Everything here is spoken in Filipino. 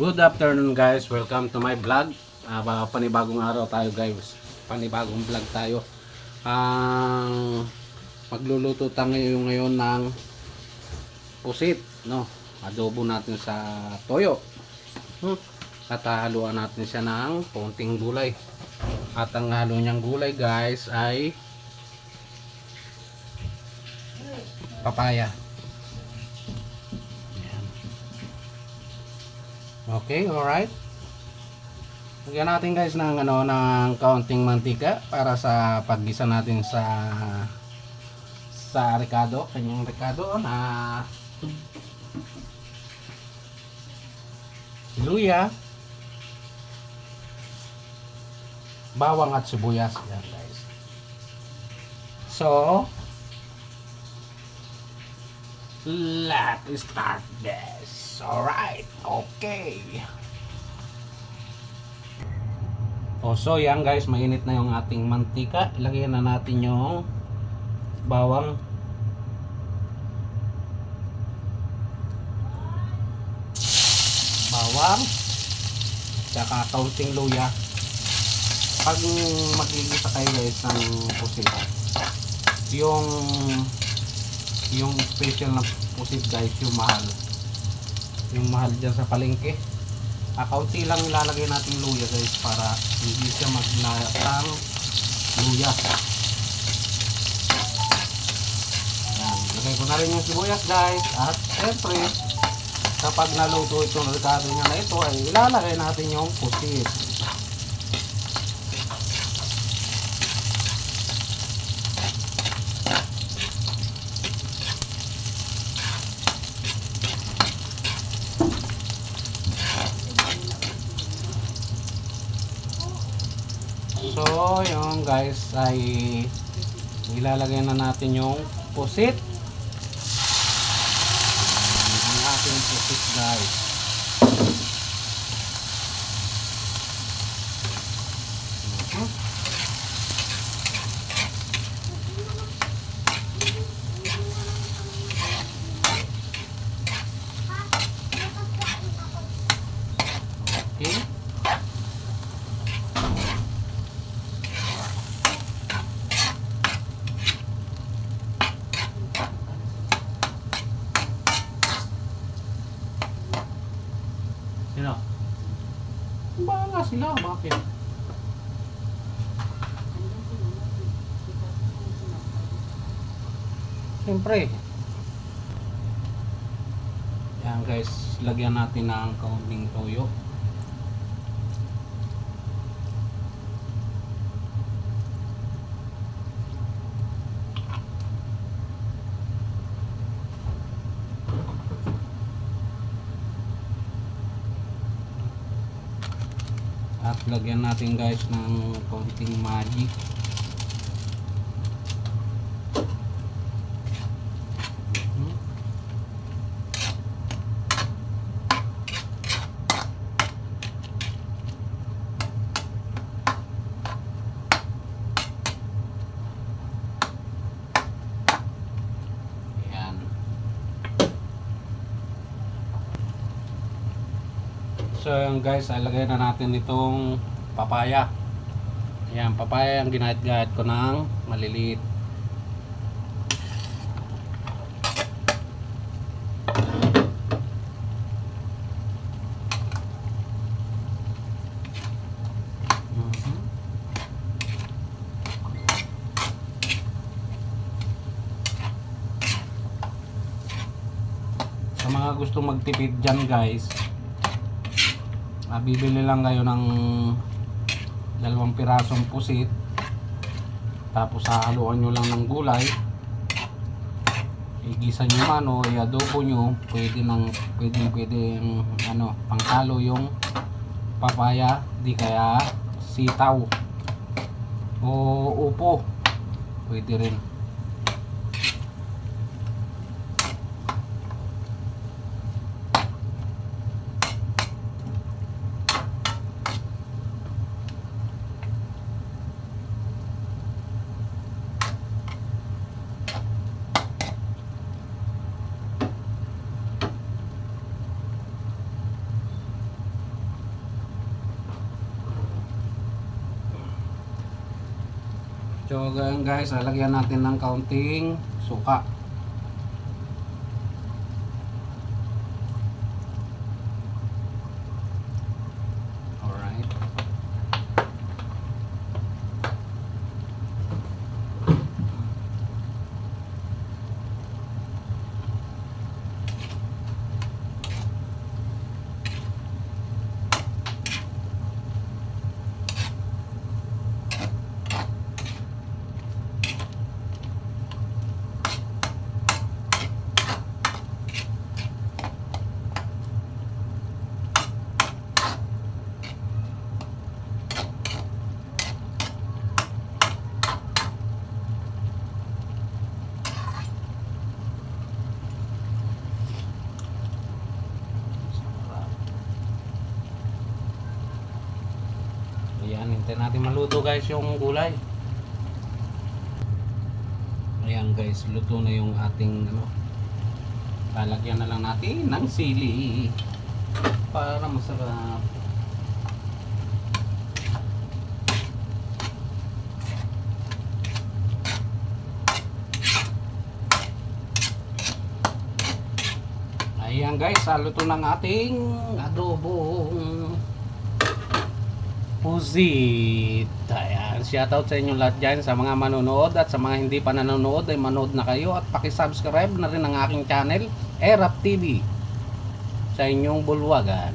Good afternoon guys, welcome to my vlog. Ba- panibagong araw tayo guys. Panibagong vlog tayo. Ang magluluto tayo ngayon ng pusit, no? Adobo natin sa toyo. Hmm. At haluan natin siya ng konting gulay. At ang halo niyang gulay guys ay papaya. Okay, alright. Lagyan natin guys ng ano ng kaunting mantika para sa paggisa natin sa sa ricado, kanyang ricado na luya, bawang at sibuyas yan guys. So, let's start this. Alright, okay. O so yan guys, mainit na yung ating mantika. Ilagyan na natin yung bawang. Bawang. Tsaka kaunting luya. Pag magigisa kayo guys ng pusit, yung yung special na pusit guys, yung mahal. Yung mahal dyan sa palengke. Ah, kaunti lang ilalagay natin luya guys para hindi siya maglayatang luya. Ayan, lagay ko na rin yung sibuyas guys. At syempre, kapag naluto itong ricado niya na ito, ay ilalagay natin yung pusit. So, yung guys ay ilalagay na natin yung pusit. Ang ating pusit guys. Sino? Bahala sila, bakit? Siyempre. Yan guys, lagyan natin ng kaunting toyo. Lagyan natin guys ng konting magic. So yung guys, ilagay na natin itong papaya. Ayan, papaya ang ginahit-gahit ko ng maliliit. Mhm. Mga gusto magtipid dyan guys, Ah, bibili lang kayo ng dalawang pirasong pusit. Tapos hahaluan nyo lang ng gulay. Igisa nyo man o i-adobo nyo pwede nang pwede pwede ano panghalo yung papaya di kaya sitaw o upo. Pwede rin So ganyan guys, lalagyan natin ng kaunting suka. Alright. Sarap. Ayan, hintay natin maluto guys yung gulay. Ayan guys, luto na yung ating ano. Lalagyan na lang natin ng sili para masarap. Ayan guys, saluto ng ating adobong pusit. Ayan, shoutout sa inyo lahat dyan sa mga manonood at sa mga hindi pa nanonood ay manood na kayo at pakisubscribe na rin ang aking channel, Erap TV sa inyong bulwagan.